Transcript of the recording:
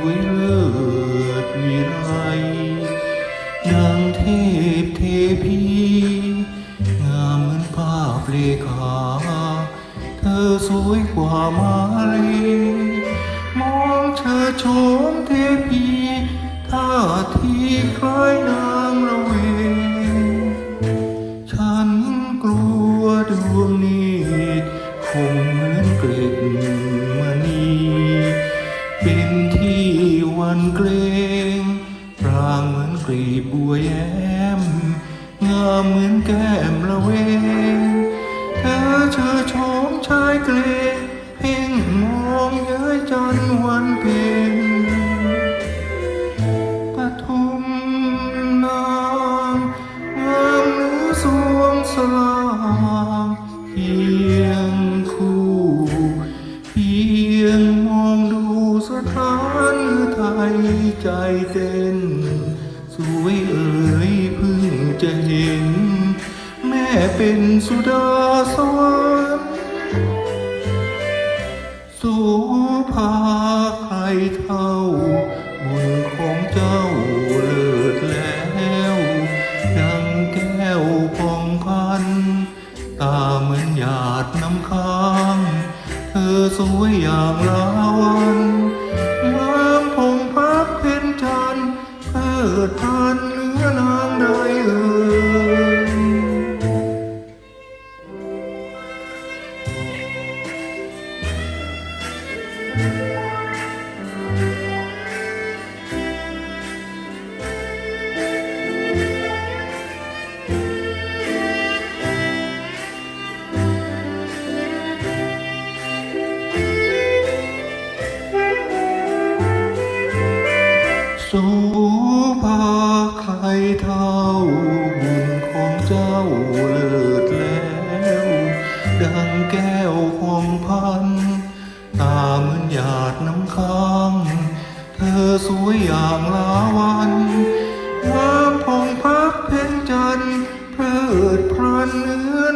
วยเลิศวิไลนางเทพเทพีงามเหมือนภาพเลขาเธอสวยกว่ามาลีมองเธอโฉมเทพีท่าทีคล้ายนางระเวฉันกลัวดวงนี้คงเหมือนเกล็ด กลีบบัวแย้มงามเหมือนแก้มละเวงเธอเชอโฉมชายเกลเพ่งมองเย้ยจันวันเพ็ญปทุมนางงามหรือสวงสลางเพียงคู่ เพียงมองดูสถานไทยใจเต้น สวยเอ๋ยเพิ่งจะเห็น แม่เป็นสุดาสวรรค์สูภาใครเท่า บุญของเจ้าเลิศแล้ว ดังแก้วพองพัน ตาเหมือนหยาดน้ำค้าง เธอสวยอย่างลาวัน สูภาใครเท่าบุญของเจ้าเลิศแล้ว ดังแก้วพองพัน ตาเหมือนหยาดน้ำค้าง เธอสวยอย่างลาวันงามพองพักเพ็ญจันทร์เพลิดเพลินเนื้อ